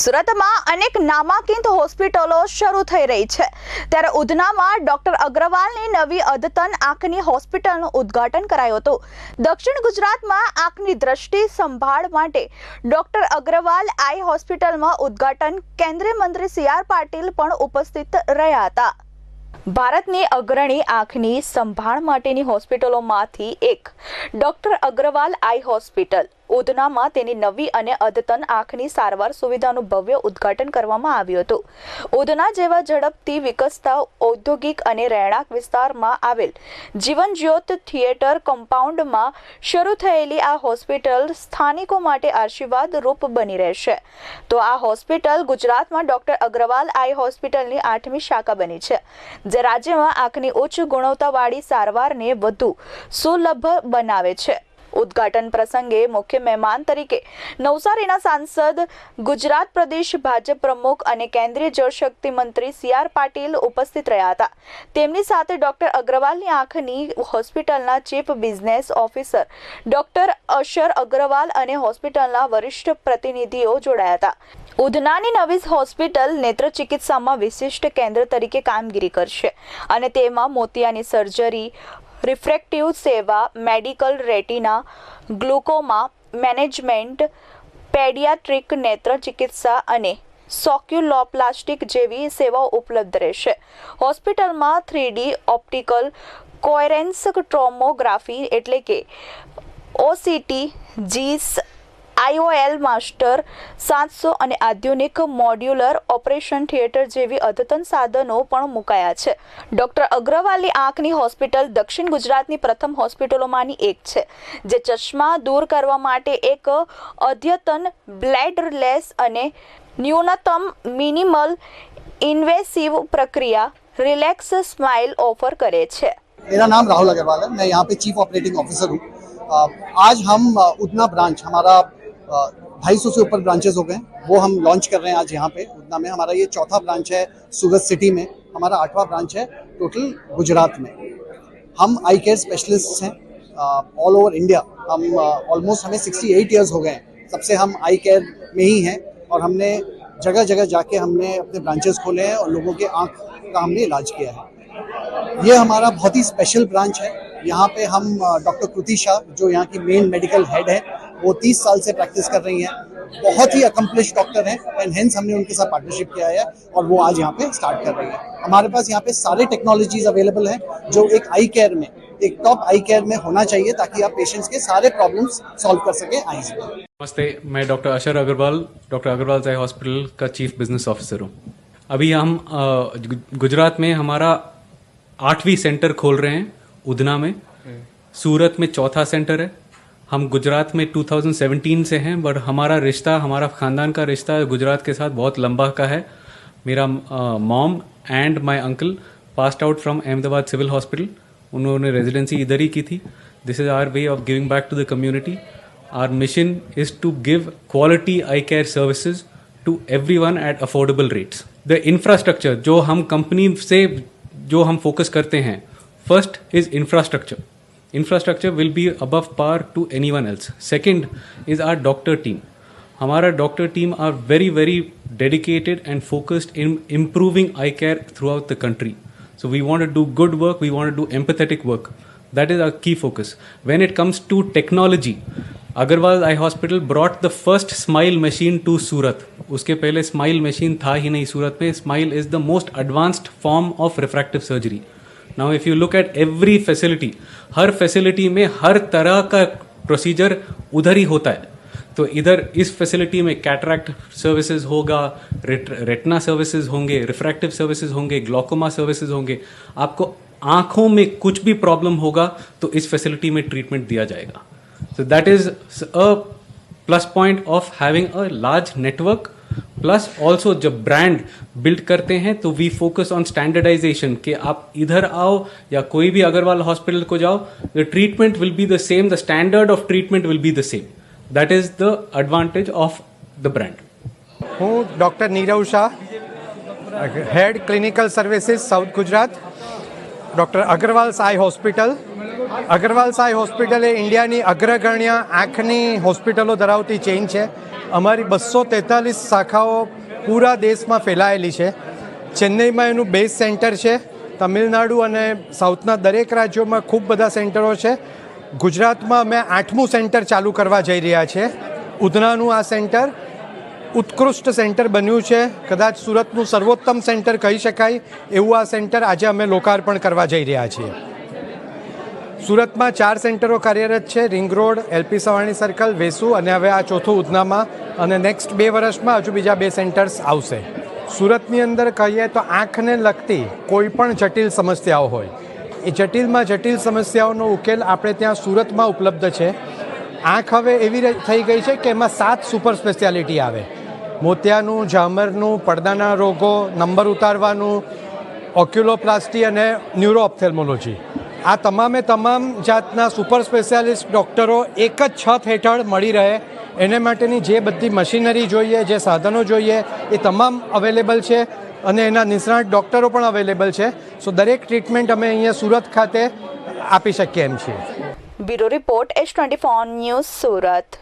સુરતમાં અનેક નામાંકિત હોસ્પિટલો શરૂ થઈ રહી છે ત્યારે ઉધનામાં ડોક્ટર અગ્રવાલની નવી અદ્યતન આંખની હોસ્પિટલનું ઉદ્ઘાટન કરાયું હતું દક્ષિણ ગુજરાતમાં આંખની દ્રષ્ટિ સંભાળ માટે ડોક્ટર અગ્રવાલ આઈ હોસ્પિટલમાં ઉદ્ઘાટન કેન્દ્રીય મંત્રી સી આર પાટીલ પણ ઉપસ્થિત રહ્યા હતા ભારતની અગ્રણી આંખની સંભાળ માટેની હોસ્પિટલોમાંથી એક ડોક્ટર અગ્રવાલ આઈ હોસ્પિટલ ઉધનામાં તેની નવી અને અદ્યતન આંખની સારવાર સુવિધાનું ભવ્ય ઉદ્ઘાટન કરવામાં આવ્યું હતું ઉધના જેવા ઝડપથી વિકસતા ઔદ્યોગિક અને રહેણાંક વિસ્તારમાં આવેલ જીવન જ્યોત થિયેટર કમ્પાઉન્ડમાં શરૂ થયેલી આ હોસ્પિટલ સ્થાનિકો માટે આશીર્વાદ રૂપ બની રહેશે તો આ હોસ્પિટલ ગુજરાતમાં ડોક્ટર અગ્રવાલ આઈ હોસ્પિટલની આઠમી શાખા બની છે જે રાજ્યમાં આંખની ઉચ્ચ ગુણવત્તાવાળી સારવારને વધુ સુલભ બનાવે છે ઉદ્ઘાટન પ્રસંગે મુખ્ય મહેમાન તરીકે નવસારીના સાંસદ ગુજરાત પ્રદેશ ભાજપ પ્રમુખ અને કેન્દ્રીય જળશક્તિ મંત્રી સી આર પાટીલ ઉપસ્થિત રહ્યા હતા તેમની સાથે ડોક્ટર અગ્રવાલની આંખની હોસ્પિટલના chief business officer doctor Ashar Agarwal અને હોસ્પિટલના વરિષ્ઠ પ્રતિનિધિઓ જોડાયા હતા ઉધનાની નવી હોસ્પિટલ નેત્ર ચિકિત્સામાં વિશિષ્ટ કેન્દ્ર તરીકે કામગીરી કરશે અને તેમાં મોતિયાની સર્જરી રિફ્રેક્ટિવ સેવા medical retina glaucoma management paediatric નેત્ર ચિકિત્સા અને સોક્યુલોપ્લાસ્ટિક જેવી સેવાઓ ઉપલબ્ધ રહેશે હોસ્પિટલમાં થ્રીડી ઓપ્ટિકલ કોયરેન્સ ટ્રોમોગ્રાફી એટલે કે ઓસીટી જીસ આઈઓએલ માસ્ટર સાતસો અને આધુનિક મોડ્યુલર ઓપરેશન થિયેટર જેવી અદ્યતન સાધનો પણ મુકાયા છે ડોક્ટર અગ્રવાલની આંખની હોસ્પિટલ દક્ષિણ ગુજરાતની પ્રથમ હોસ્પિટલોમાંની એક છે જે ચશ્મા દૂર કરવા માટે એક અદ્યતન બ્લેડલેસ અને ન્યૂનતમ મિનિમલ ઇન્વેસિવ પ્રક્રિયા રિલેક્સ સ્માઇલ ઓફર કરે છે मेरा नाम राहुल अग्रवाल है मैं यहाँ पे चीफ ऑपरेटिंग ऑफिसर हूँ आज हम उतना ब्रांच ढाई सौ से ऊपर ब्रांचेस हो गए वो हम लॉन्च कर रहे हैं आज यहाँ पे उतना में हमारा ये चौथा ब्रांच है सूरत सिटी में हमारा आठवां ब्रांच है टोटल गुजरात में हम आई केयर स्पेशलिस्ट हैं ऑल ओवर इंडिया हम ऑलमोस्ट हमें 68 ईयर्स हो गए हैं सबसे हम आई केयर में ही हैं और हमने जगह जगह जाके हमने अपने ब्रांचेस खोले हैं और लोगों के आँख का हमने इलाज किया है ये हमारा बहुत ही स्पेशल ब्रांच है यहाँ पे हम डॉक्टर कृति शाह जो यहाँ की मेन मेडिकल हेड है वो तीस साल से प्रैक्टिस कर रही हैं बहुत ही अकम्पलिश डॉक्टर हैं एंड हेंस हमने उनके साथ पार्टनरशिप किया है और वो आज यहाँ पे स्टार्ट कर रही है हमारे पास यहाँ पे सारे टेक्नोलॉजीज अवेलेबल हैं जो एक आई केयर में एक टॉप आई केयर में होना चाहिए ताकि आप पेशेंट्स के सारे प्रॉब्लम्स सॉल्व कर सके आई से नमस्ते मैं डॉक्टर अशर अग्रवाल डॉक्टर अग्रवाल जय हॉस्पिटल का चीफ बिजनेस ऑफिसर हूँ अभी हम गुजरात में हमारा आठवीं सेंटर खोल रहे हैं उधना में हम्म। सूरत में चौथा सेंटर है हम गुजरात में 2017 से हैं बट हमारा रिश्ता हमारा ख़ानदान का रिश्ता गुजरात के साथ बहुत लंबा का है मेरा mom and my uncle passed out from Ahmedabad civil hospital उन्होंने रेजिडेंसी इधर ही की थी this is our way of giving back to the community our mission is to give quality eye care services to everyone at affordable rates the infrastructure जो हम company से जो हम फोकस करते हैं first is infrastructure infrastructure will be above par to anyone else. Second is our doctor team. Our doctor team are very, very dedicated and focused in improving eye care throughout the country. So we want to do good work, we want to do empathetic work. That is our key focus. When it comes to technology, Agarwal Eye Hospital brought the first smile machine to Surat. Uske पहले smile machine था ही नहीं सूरत में smile is the most advanced form of refractive surgery now if you look at every facility हर facility में हर तरह का procedure उधर ही होता है तो इधर इस फैसिलिटी में कैटरैक्ट सर्विसेज होगा रेटना सर्विसेज होंगे रिफ्रैक्टिव सर्विसेज होंगे ग्लोकोमा सर्विसेज होंगे आपको आँखों में कुछ भी प्रॉब्लम होगा तो इस फैसिलिटी में ट्रीटमेंट दिया जाएगा so that is a plus point of having a large network plus also जब ब्रांड बिल्ड करते हैं तो वी फोकस ऑन स्टैंडर्डाइजेशन कि आप इधर आओ या कोई भी अग्रवाल हॉस्पिटल को जाओ the treatment will be the same the standard of treatment will be the same that is the advantage of the brand हूँ doctor Nirav Shah head clinical services south Gujarat doctor Agarwal साई हॉस्पिटल અગ્રવાલ સાઈ હોસ્પિટલ એ ઇન્ડિયાની અગ્રગણ્ય આંખની હોસ્પિટલો ધરાવતી ચેઇન છે અમારી બસો તેતાલીસ શાખાઓ પૂરા દેશમાં ફેલાયેલી છે ચેન્નઈમાં એનું બેઝ સેન્ટર છે તમિલનાડુ અને સાઉથના દરેક રાજ્યોમાં ખૂબ બધા સેન્ટરો છે ગુજરાતમાં અમે આઠમું સેન્ટર ચાલુ કરવા જઈ રહ્યા છીએ ઉધનાનું આ સેન્ટર ઉત્કૃષ્ટ સેન્ટર બન્યું છે કદાચ સુરતનું સર્વોત્તમ સેન્ટર કહી શકાય એવું આ સેન્ટર આજે અમે લોકાર્પણ કરવા જઈ રહ્યા છીએ સુરતમાં ચાર સેન્ટરો કાર્યરત છે ring road LP Savani circle Vesu અને હવે આ ચોથું ઉધનામાં અને નેક્સ્ટ બે વર્ષમાં હજુ બીજા બે સેન્ટર્સ આવશે સુરતની અંદર કહીએ તો આંખને લગતી કોઈ પણ જટિલ સમસ્યાઓ હોય એ જટિલમાં જટિલ સમસ્યાઓનો ઉકેલ આપણે ત્યાં સુરતમાં ઉપલબ્ધ છે આંખ હવે એવી થઈ ગઈ છે કે એમાં સાત સુપર સ્પેશિયાલિટી આવે મોતિયાનું ઝામરનું પડદાના રોગો નંબર ઉતારવાનું ઓક્યુલોપ્લાસ્ટી અને ન્યુરો ઓપ્થેલ્મોલોજી આ તમામે તમામ જાતના સુપર સ્પેશિયાલિસ્ટ ડૉક્ટરો એક જ છત હેઠળ મળી રહે એને માટેની જે બધી મશીનરી જોઈએ જે સાધનો જોઈએ એ તમામ અવેલેબલ છે અને એના નિષ્ણાત ડૉક્ટરો પણ અવેલેબલ છે સો દરેક ટ્રીટમેન્ટ અમે અહીંયા સુરત ખાતે આપી શકીએ એમ છીએ bureau report H twenty news Surat